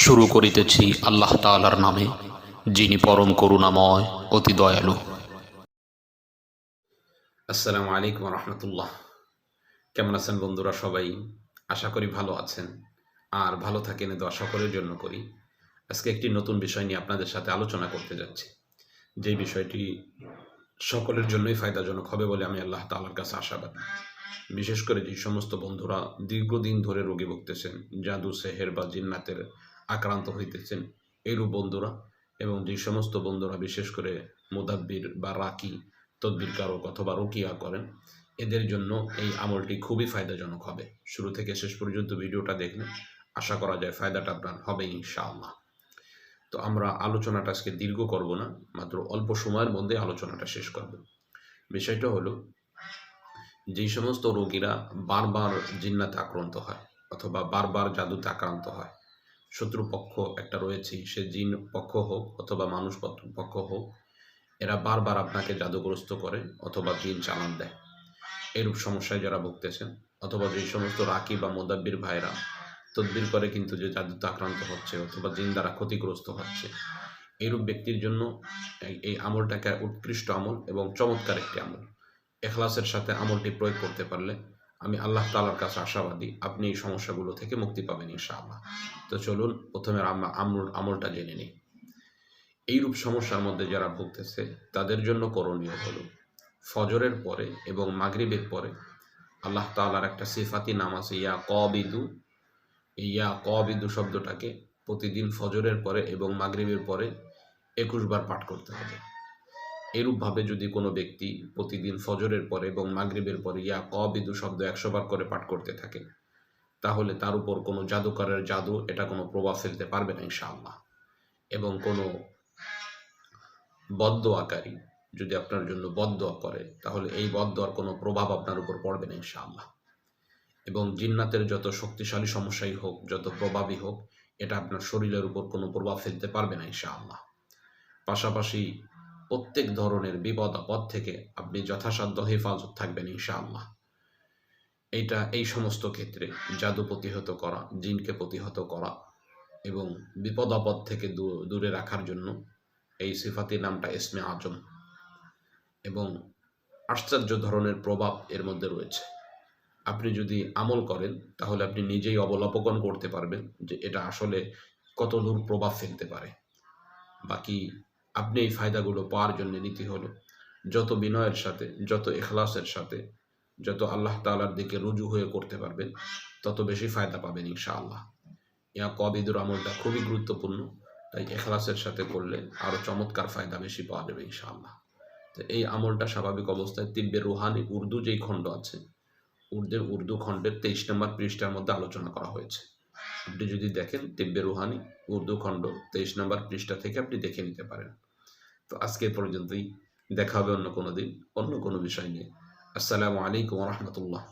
শুরু করিতেছি আল্লাহ তাআলার নামে, যিনি পরম করুণাময়, অতি দয়ালু। আসসালামু আলাইকুম রহমতুল্লাহ। কেমন আছেন বন্ধুরা সবাই? আশা করি ভালো আছেন। আর ভালো থাকেন, দোয়া সকলের জন্য করি। আজকে একটি নতুন বিষয় নিয়ে আপনাদের সাথে আলোচনা করতে যাচ্ছি। যে বিষয়টি সকলের জন্যই ফায়দাজনক হবে বলে আমি আল্লাহ তাআলার কাছে আশাবাদী। বিশেষ করে যে সমস্ত বন্ধুরা দীর্ঘদিন ধরে রোগে ভুগতেছেন, জাদু, সেহের বা জিন্নাতের আক্রান্ত হইতেছেন। এইরূপ বন্ধুরা এবং যে সমস্ত বন্ধুরা, বিশেষ করে মুদাব্বির বা রাকি তদ্বির কারক অথবা রুকিয়া করেন, এদের জন্য এই আমলটি খুবই ফায়দাজনক হবে। শুরু থেকে শেষ পর্যন্ত ভিডিওটা দেখলে আশা করা যায় ফায়দাটা আপনার হবে ইনশাআল্লাহ। তো আমরা আলোচনাটা আজকে দীর্ঘ করব না, মাত্র অল্প সময়ের মধ্যে আলোচনাটা শেষ করব। বিষয়টা হলো যেই সমস্ত রোগীরা বারবার জিন্নাতে আক্রান্ত হয় অথবা বারবার জাদুতে আক্রান্ত হয় শত্রুপক্ষ একটা রয়েছেই, সে জিন পক্ষ হোক অথবা মানুষ পক্ষ- হোক, এরা বারবার আপনাকে জাদুগ্রস্ত করে অথবা জিন চালান দেয়। এরূপ সমস্যায় যারা ভুগতেছেন অথবা যে সমস্ত রাকি বা মোদাব্বির ভাইরা তদবির করে কিন্তু যে জাদুতে আক্রান্ত হচ্ছে অথবা জিন দ্বারা ক্ষতিগ্রস্ত হচ্ছে এইরূপ ব্যক্তির জন্য এই আমলটাকে উৎকৃষ্ট আমল এবং চমৎকার একটি আমল। এখলাসের সাথে আমলটি প্রয়োগ করতে পারলে আমি আল্লাহ তালার কাছে আশাবাদী, আপনি এই সমস্যাগুলো থেকে মুক্তি পাবেন ইনশাআল্লাহ। তো চলুন, প্রথমে আমরা আমল আমলটা জেনে নিই। এইরূপ সমস্যার মধ্যে যারা ভুগতেছে, তাদের জন্য করণীয় হলো ফজরের পরে এবং মাগরিবের পরে আল্লাহ তাআলার একটা সিফাতি নাম আছে, ইয়া কবিদু। ইয়া কবিদু শব্দটাকে প্রতিদিন ফজরের পরে এবং মাগরিবের পরে একুশ বার পাঠ করতে হবে। এরূপভাবে যদি কোনো ব্যক্তি প্রতিদিন ফজরের পরে এবং মাগরিবের পরে ইয়া কবিদু শব্দ একশো বার করে পাঠ করতে থাকে, তাহলে তার উপর কোনো জাদুকরের জাদু, এটা কোনো প্রভাব ফেলতে পারবে না ইনশাআল্লাহ। এবং কোনো বদ্ধ আকারী যদি আপনার জন্য বদ্ধ করে, তাহলে এই বদ্ধর কোনো প্রভাব আপনার উপর পড়বে না ইনশাআল্লাহ। এবং জিন্নাতের যত শক্তিশালী সমস্যাই হোক, যত প্রভাবই হোক, এটা আপনার শরীরের উপর কোনো প্রভাব ফেলতে পারবে না ইনশাআল্লাহ। পাশাপাশি প্রত্যেক ধরনের বিপদ, আপদ থেকে আপনি যথাসাধ্য হেফাজত থাকবেন, ইনশাআল্লাহ। এইটা, এই সমস্ত ক্ষেত্রে জাদু প্রতিহত করা, জিনকে প্রতিহত করা এবং বিপদ, আপদ থেকে দূরে রাখার জন্য এই সিফাতি নামটা ইসমে আজম এবং আশ্চর্য ধরনের প্রভাব এর মধ্যে রয়েছে। আপনি যদি আমল করেন, তাহলে আপনি নিজেই অবলোকন করতে পারবেন যে এটা আসলে কত দূর প্রভাব ফেলতে পারে। বাকি আপনি এই ফায়দাগুলো পাওয়ার জন্য নীতি হলো। যত বিনয়ের সাথে, যত এখলাসের সাথে, যত আল্লাহ তালার দিকে রুজু হয়ে করতে পারবেন, তত বেশি ফায়দা পাবেন ইনশাআল্লাহ। ইয়া কবিদুর আমলটা খুবই গুরুত্বপূর্ণ, তাই এখলাসের সাথে করলে আরও চমৎকার ফায়দা বেশি পাওয়া যাবে ইনশাআল্লাহ। তো এই আমলটা স্বাভাবিক অবস্থায় তিব্বে রুহানি উর্দু যেই খণ্ড আছে, উর্দের উর্দু খণ্ডের তেইশ নম্বর পৃষ্ঠার মধ্যে আলোচনা করা হয়েছে। আপনি যদি দেখেন তিব্বে রুহানি, উর্দু খণ্ড, তেইশ নম্বর পৃষ্ঠা থেকে আপনি দেখে নিতে পারেন। তো আজকে পর্যন্তই। দেখা হবে অন্য কোনো দিন, অন্য কোনো বিষয় নিয়ে। আসসালামু আলাইকুম রহমতুল্লাহ।